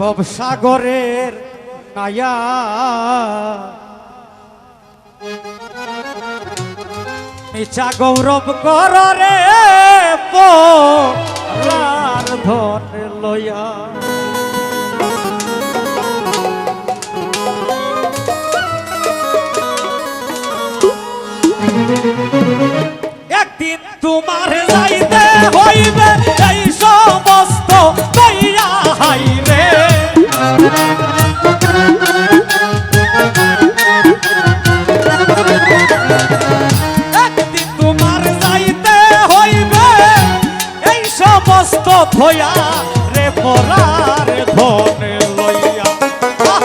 ভবসাগরের নায়া। মিছা গৌরব কর রে পোলার ধন লয়া একদিন তোমার থয়া রে পরার ধনে লইয়া। আহ,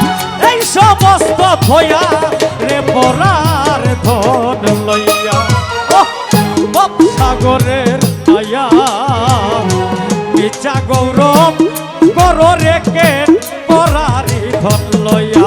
সমস্ত ভয়া রে পরার ধন লইয়া। সাগরের আয়া। বিচা গৌরব কর রে কে পরারি ধন লইয়া।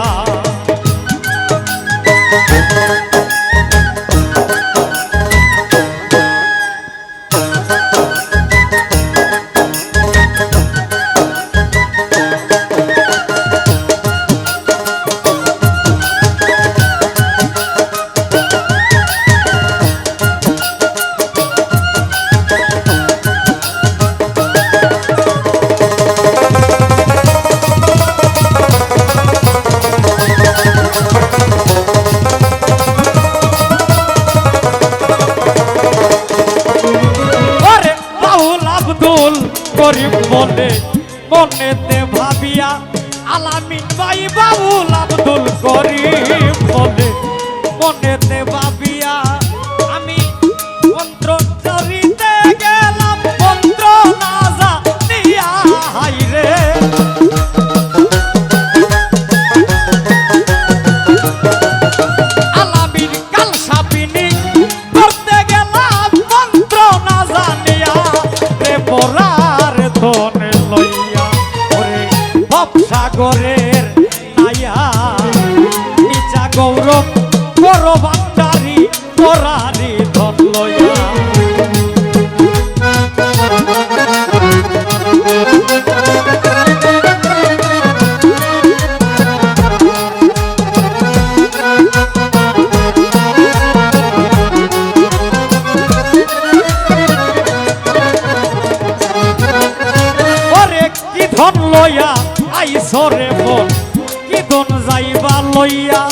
মনেতে ভাবিয়া আলামিন ভাই বাবুল আব্দুল করিম বলে মনেতে গৌরব বড় বান্দারি পরারি ধন কি ধন লইয়া আইসরে মন কি ধন যাইবা লইয়া?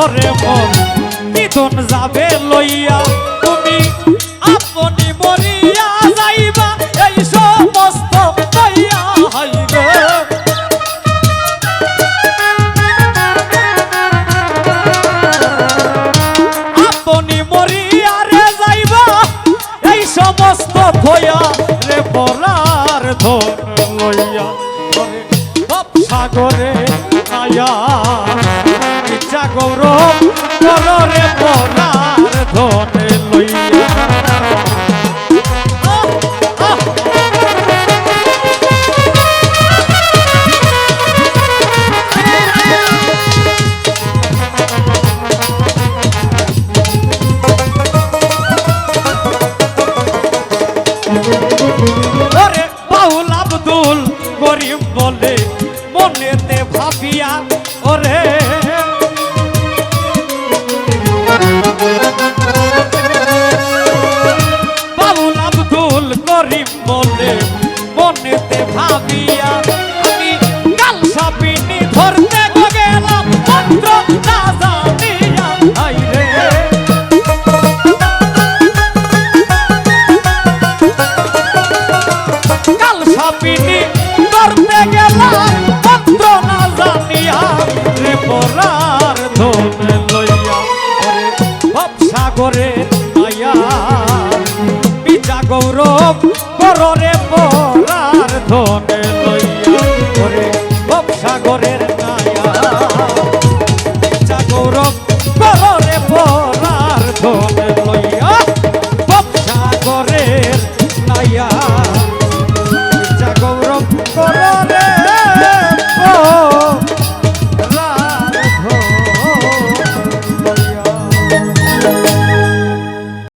আইসরে মন ধন যাবে লইয়া, তুমি আপনি মরিয়া যাইবা, এই সমস্ত লইয়া হাইবে আপনি মরিয়ারে যাইব, এই সমস্ত ভয়া রে পরার ধন লইয়া সাগরে আয়া কররে পরার ধন লইয়া। গরিব বলে মনেতে ভাবিয়া ওরে